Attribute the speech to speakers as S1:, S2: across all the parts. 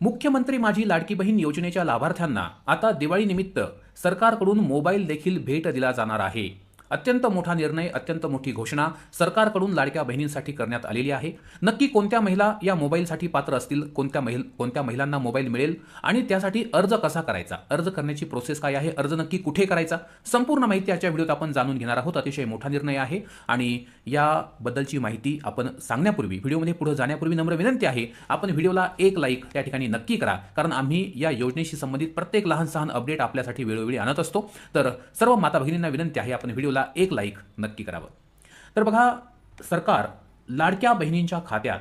S1: मुख्यमंत्री माझी लाडकी बहीण योजनेच्या लाभार्थ्यांना आता दिवाळीनिमित्त सरकारकडून मोबाईल देखील भेट दिला जाणार आहे. अत्यंत मोठा निर्णय अत्यंत मोठी घोषणा सरकारकडून लाडक्या बहिणींसाठी करण्यात आलेली आहे. नक्की कोणत्या महिला या मोबाईलसाठी पात्र असतील? कोणत्या महिल कोणत्या महिलांना मोबाईल मिळेल? आणि त्यासाठी अर्ज कसा करायचा? अर्ज करण्याची प्रोसेस काय आहे? अर्ज नक्की कुठे करायचा? संपूर्ण माहिती आजच्या व्हिडिओत आपण जाणून घेणार आहोत. अतिशय मोठा निर्णय आहे. आणि याबद्दलची माहिती आपण सांगण्यापूर्वी व्हिडिओमध्ये पुढे जाण्यापूर्वी नम्र विनंती आहे आपण व्हिडिओला एक लाईक त्या ठिकाणी नक्की करा. कारण आम्ही या योजनेशी संबंधित प्रत्येक लहान सहान अपडेट आपल्यासाठी वेळोवेळी आणत असतो. तर सर्व माता भगिनींना विनंती आहे आपण व्हिडिओला एक लाईक नक्की करावं. तर बघा सरकार लाडक्या बहिणींच्या खात्यात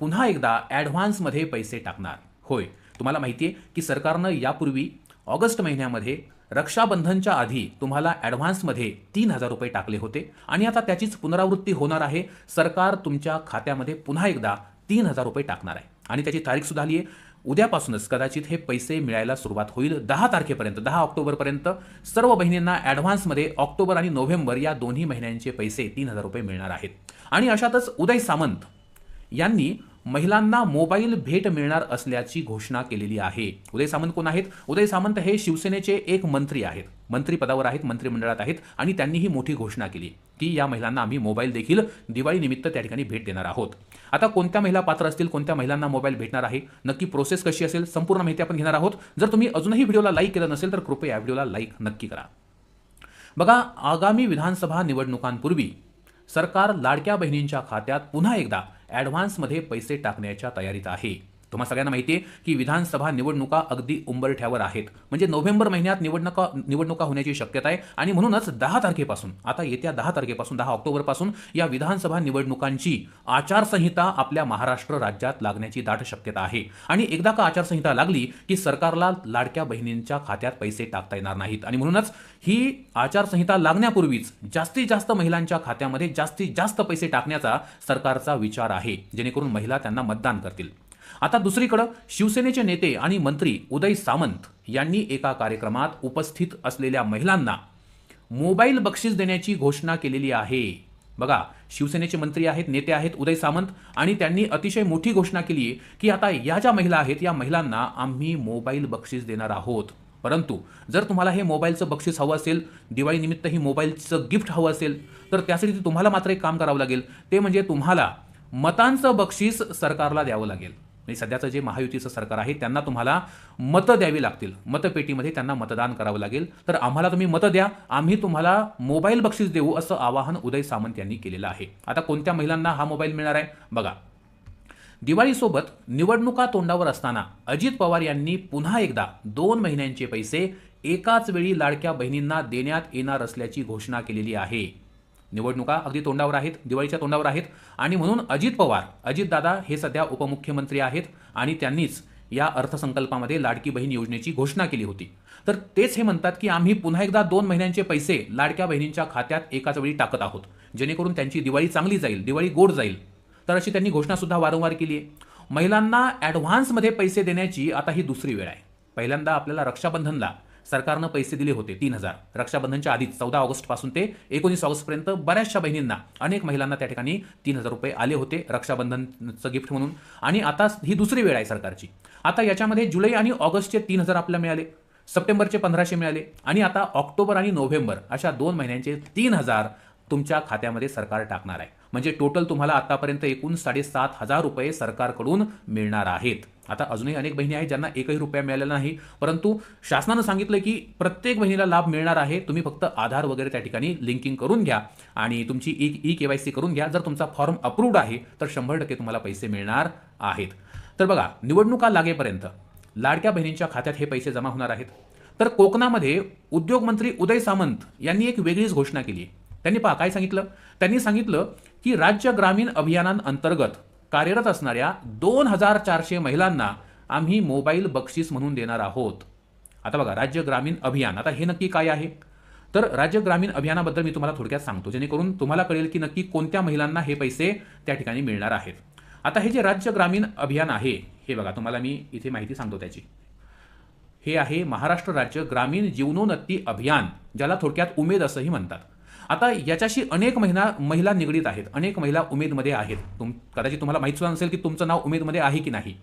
S1: पुन्हा एकदा ॲडव्हान्समध्ये पैसे टाकणार. होय तुम्हाला माहिती आहे की सरकारनं यापूर्वी ऑगस्ट महिन्यामध्ये रक्षाबंधनच्या आधी तुम्हाला ॲडव्हान्समध्ये तीन हजार रुपये टाकले होते आणि आता त्याचीच पुनरावृत्ती होणार आहे. सरकार तुमच्या खात्यामध्ये पुन्हा एकदा तीन हजार रुपये टाकणार आहे. आणि त्याची तारीखसुद्धा आली आहे उद्यापासूनच कदाचित हे पैसे मिळायला सुरुवात होईल. दहा तारखेपर्यंत दहा ऑक्टोबरपर्यंत सर्व बहिणींना ॲडव्हान्समध्ये ऑक्टोबर आणि नोव्हेंबर या दोन्ही महिन्यांचे पैसे तीन हजार रुपये मिळणार आहेत. आणि अशातच उदय सामंत यांनी महिलांना मोबाईल भेट मिळणार असल्याची घोषणा केलेली आहे. उदय सामंत कोण आहेत? उदय सामंत हे शिवसेनेचे एक मंत्री आहेत. मंत्रीपदावर आहेत मंत्रिमंडळात आहेत आणि त्यांनी ही मोठी घोषणा केली की या महिलांना आम्ही मोबाईल देखील दिवाळीनिमित्त त्या ठिकाणी भेट देणार आहोत. आता कोणत्या महिला पात्र असतील? कोणत्या महिलांना मोबाईल भेटणार आहे? नक्की प्रोसेस कशी असेल? संपूर्ण माहिती आपण घेणार आहोत. जर तुम्ही अजूनही व्हिडिओला लाईक केलं नसेल तर कृपया या व्हिडिओला लाईक नक्की करा. बघा आगामी विधानसभा निवडणुकांपूर्वी सरकार लाडक्या बहिणींच्या खात्यात पुन्हा एकदा ॲडव्हान्समध्ये पैसे टाकण्याच्या तयारीत आहे. तुम्हाला सगळ्यांना माहिती आहे की विधानसभा निवडणुका अगदी उंबरठ्यावर आहेत. म्हणजे नोव्हेंबर महिन्यात निवडणुका निवडणुका होण्याची शक्यता आहे आणि म्हणूनच दहा तारखेपासून आता येत्या दहा तारखेपासून दहा ऑक्टोबरपासून या विधानसभा निवडणुकांची आचारसंहिता आपल्या महाराष्ट्र राज्यात लागण्याची दाट शक्यता आहे. आणि एकदा का आचारसंहिता लागली की सरकारला लाडक्या बहिणींच्या खात्यात पैसे टाकता येणार नाहीत. आणि म्हणूनच ही आचारसंहिता लागण्यापूर्वीच जास्तीत जास्त महिलांच्या खात्यामध्ये जास्तीत जास्त पैसे टाकण्याचा सरकारचा विचार आहे. जेणेकरून महिला त्यांना मतदान करतील. आता दुसरीकडं शिवसेनेचे नेते आणि मंत्री उदय सामंत यांनी एका कार्यक्रमात उपस्थित असलेल्या महिलांना मोबाईल बक्षीस देण्याची घोषणा केलेली आहे. बघा शिवसेनेचे मंत्री आहेत नेते आहेत उदय सामंत आणि त्यांनी अतिशय मोठी घोषणा केली आहे की आता या ज्या महिला आहेत या महिलांना आम्ही मोबाईल बक्षीस देणार आहोत. परंतु जर तुम्हाला हे मोबाईलचं बक्षीस हवं असेल दिवाळीनिमित्त ही मोबाईलचं गिफ्ट हवं असेल तर त्यासाठी तुम्हाला मात्र एक काम करावं लागेल. ते म्हणजे तुम्हाला मतांचं बक्षीस सरकारला द्यावं लागेल. म्हणजे सध्याचं जे महायुतीचं सरकार आहे त्यांना तुम्हाला मतं द्यावी लागतील. मतपेटीमध्ये त्यांना मतदान करावं लागेल. तर आम्हाला तुम्ही मतं द्या. आम्ही तुम्हाला मोबाईल बक्षीस देऊ असं आवाहन उदय सामंत यांनी केलेलं आहे. आता कोणत्या महिलांना हा मोबाईल मिळणार आहे? बघा. दिवाळीसोबत निवडणुका तोंडावर असताना अजित पवार यांनी पुन्हा एकदा दोन महिन्यांचे पैसे एकाच वेळी लाडक्या बहिणींना देण्यात येणार असल्याची घोषणा केलेली आहे. निवडणुका अगदी तोंडावर आहेत दिवाळीच्या तोंडावर आहेत. आणि म्हणून अजित पवार अजितदादा हे सध्या उपमुख्यमंत्री आहेत आणि त्यांनीच या अर्थसंकल्पामध्ये लाडकी बहीण योजनेची घोषणा केली होती. तर तेच हे म्हणतात की आम्ही पुन्हा एकदा दोन महिन्यांचे पैसे लाडक्या बहिणींच्या खात्यात एकाच वेळी टाकत आहोत जेणेकरून त्यांची दिवाळी चांगली जाईल दिवाळी गोड जाईल. तर अशी त्यांनी घोषणासुद्धा वारंवार केली आहे. महिलांना ॲडव्हान्समध्ये पैसे देण्याची आता ही दुसरी वेळ आहे. पहिल्यांदा आपल्याला रक्षाबंधनला सरकारनं पैसे दिले होते तीन हजार. रक्षाबंधनच्या आधीच चौदा ऑगस्टपासून ते एकोणीस ऑगस्टपर्यंत बऱ्याचशा बहिणींना अनेक महिलांना त्या ठिकाणी तीन हजार रुपये आले होते रक्षाबंधनचं गिफ्ट म्हणून. आणि आता ही दुसरी वेळ आहे सरकारची. आता याच्यामध्ये जुलै आणि ऑगस्टचे तीन हजार आपल्याला मिळाले सप्टेंबरचे पंधराशे मिळाले आणि आता ऑक्टोबर आणि नोव्हेंबर अशा दोन महिन्यांचे तीन हजार तुमच्या खात्यामध्ये सरकार टाकणार आहे. म्हणजे टोटल तुम्हाला आतापर्यंत एकूण साडेसात हजार रुपये सरकारकडून मिळणार आहेत. आता अजूनही अनेक बहिणी आहेत ज्यांना एकही रुपया मिळालेला नाही परंतु शासनानं सांगितलं की प्रत्येक बहिणीला लाभ मिळणार आहे तुम्ही फक्त आधार वगैरे त्या ठिकाणी लिंकिंग करून घ्या आणि तुमची e e K Y C करून घ्या. जर तुमचा फॉर्म अप्रूव्ड आहे तर शंभर टक्के तुम्हाला पैसे मिळणार आहेत. तर बघा निवडणुका लागेपर्यंत लाडक्या बहिणींच्या खात्यात हे पैसे जमा होणार आहेत. तर कोकणामध्ये उद्योगमंत्री उदय सामंत यांनी एक वेगळीच घोषणा केली. त्यांनी पहा काय सांगितलं? त्यांनी सांगितलं की राज्य ग्रामीण अभियानांतर्गत कार्यरत असणाऱ्या दोन हजार चारशे महिलांना आम्ही मोबाईल बक्षीस म्हणून देणार आहोत. आता बघा राज्य ग्रामीण अभियान आता हे नक्की काय आहे? तर राज्य ग्रामीण अभियानाबद्दल मी तुम्हाला थोडक्यात सांगतो जेणेकरून तुम्हाला कळेल की नक्की कोणत्या महिलांना हे पैसे त्या ठिकाणी मिळणार आहेत. आता हे जे राज्य ग्रामीण अभियान आहे हे बघा तुम्हाला मी इथे माहिती सांगतो त्याची. हे आहे महाराष्ट्र राज्य ग्रामीण जीवनोन्नती अभियान ज्याला थोडक्यात उमेद असंही म्हणतात. आता याच्याशी अनेक महिना महिला निगडीत आहेत. अनेक महिला उमेदमध्ये आहेत. तुम कदाचित तुम्हाला माहीत सुद्धा नसेल की तुमचं नाव उमेदमध्ये आहे की नाही.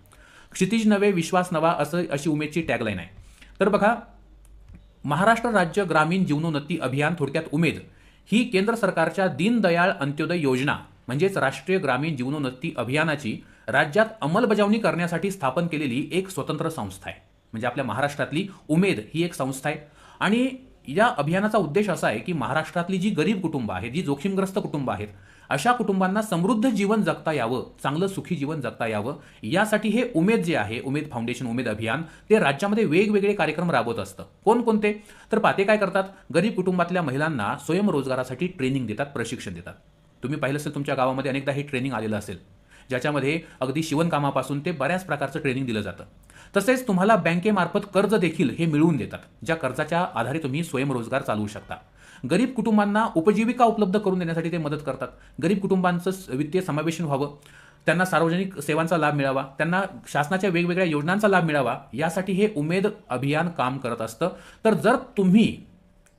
S1: क्षितिज नवे विश्वास नवा असं अशी उमेदची टॅगलाईन आहे. तर बघा महाराष्ट्र राज्य ग्रामीण जीवनोन्नती अभियान थोडक्यात उमेद ही केंद्र सरकारच्या दीनदयाळ अंत्योदय योजना म्हणजेच राष्ट्रीय ग्रामीण जीवनोन्नती अभियानाची राज्यात अंमलबजावणी करण्यासाठी स्थापन केलेली एक स्वतंत्र संस्था आहे. म्हणजे आपल्या महाराष्ट्रातली उमेद ही एक संस्था आहे. आणि या अभियानाचा उद्देश असा आहे की महाराष्ट्रातली जी गरीब कुटुंब आहेत जी जोखीमग्रस्त कुटुंब आहेत अशा कुटुंबांना समृद्ध जीवन जगता यावं चांगलं सुखी जीवन जगता यावं. यासाठी हे उमेद जे आहे उमेद फाउंडेशन उमेद अभियान ते राज्यामध्ये वेगवेगळे कार्यक्रम राबवत असतं. कोणकोणते? तर पाते काय करतात? गरीब कुटुंबातल्या महिलांना स्वयंरोजगारासाठी ट्रेनिंग देतात प्रशिक्षण देतात. तुम्ही पाहिलं असेल तुमच्या गावामध्ये अनेकदा हे ट्रेनिंग आलेलं असेल. ज्याच्यामध्ये अगदी शिवणकामापासून ते बऱ्याच प्रकारचं ट्रेनिंग दिलं जातं. तसेच तुम्हाला बँकेमार्फत कर्ज देखील हे मिळवून देतात ज्या कर्जाच्या आधारे तुम्ही स्वयंरोजगार चालवू शकता. गरीब कुटुंबांना उपजीविका उपलब्ध करून देण्यासाठी ते मदत करतात. गरीब कुटुंबांचं स- वित्तीय समावेशन व्हावं त्यांना सार्वजनिक सेवांचा लाभ मिळावा त्यांना शासनाच्या वेगवेगळ्या योजनांचा लाभ मिळावा यासाठी हे उमेद अभियान काम करत असतं. तर जर तुम्ही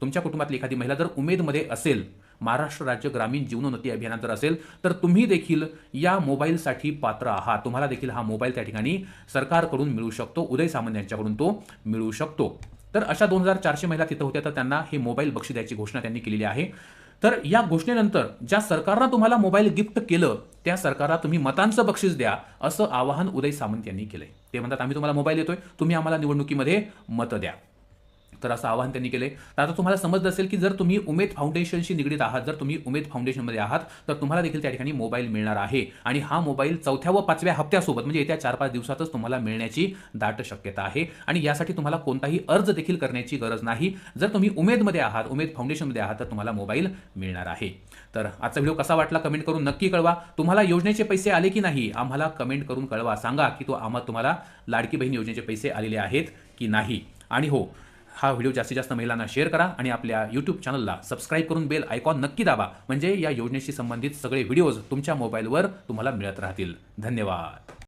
S1: तुमच्या कुटुंबातली एखादी महिला जर उमेदमध्ये असेल महाराष्ट्र राज्य ग्रामीण जीवनोन्नती अभियानात जर असेल तर तुम्ही देखील या मोबाईलसाठी पात्र आहात. तुम्हाला देखील हा मोबाईल त्या ठिकाणी सरकारकडून मिळू शकतो. उदय सामंत यांच्याकडून तो मिळू शकतो. तर अशा दोन हजार चारशे महिला तिथं होत्या तर त्यांना हे मोबाईल बक्षी द्यायची घोषणा त्यांनी केलेली आहे. तर या घोषणेनंतर ज्या सरकारनं तुम्हाला मोबाईल गिफ्ट केलं त्या सरकारला तुम्ही मतांचं बक्षीस द्या असं आवाहन उदय सामंत यांनी केलंय. ते म्हणतात आम्ही तुम्हाला मोबाईल देतोय. तुम्ही आम्हाला निवडणुकीमध्ये मतं द्या. तर असं आवाहन त्यांनी केले तर आता तुम्हाला समजलं असेल की जर तुम्ही उमेद फाउंडेशनशी निगडीत आहात जर तुम्ही उमेद फाउंडेशनमध्ये आहात तर तुम्हाला देखील त्या ठिकाणी मोबाईल मिळणार आहे. आणि हा मोबाईल चौथ्या व पाचव्या हप्त्यासोबत म्हणजे येत्या चार पाच दिवसातच तुम्हाला मिळण्याची दाट शक्यता आहे. आणि यासाठी तुम्हाला कोणताही अर्ज देखील करण्याची गरज नाही. जर तुम्ही उमेदमध्ये आहात उमेद फाउंडेशनमध्ये आहात तर तुम्हाला मोबाईल मिळणार आहे. तर आजचा व्हिडिओ कसा वाटला कमेंट करून नक्की कळवा. तुम्हाला योजनेचे पैसे आले की नाही आम्हाला कमेंट करून कळवा. सांगा की तो आम्हाला तुम्हाला लाडकी बहीण योजनेचे पैसे आलेले आहेत की नाही. आणि हो हा व्हिडिओ जास्तीत जास्त महिलांना शेअर करा आणि आपल्या यूट्यूब चॅनलला सबस्क्राईब करून बेल आयकॉन नक्की दाबा. म्हणजे या योजनेशी संबंधित सगळे व्हिडिओज तुमच्या मोबाईलवर तुम्हाला मिळत राहतील. धन्यवाद.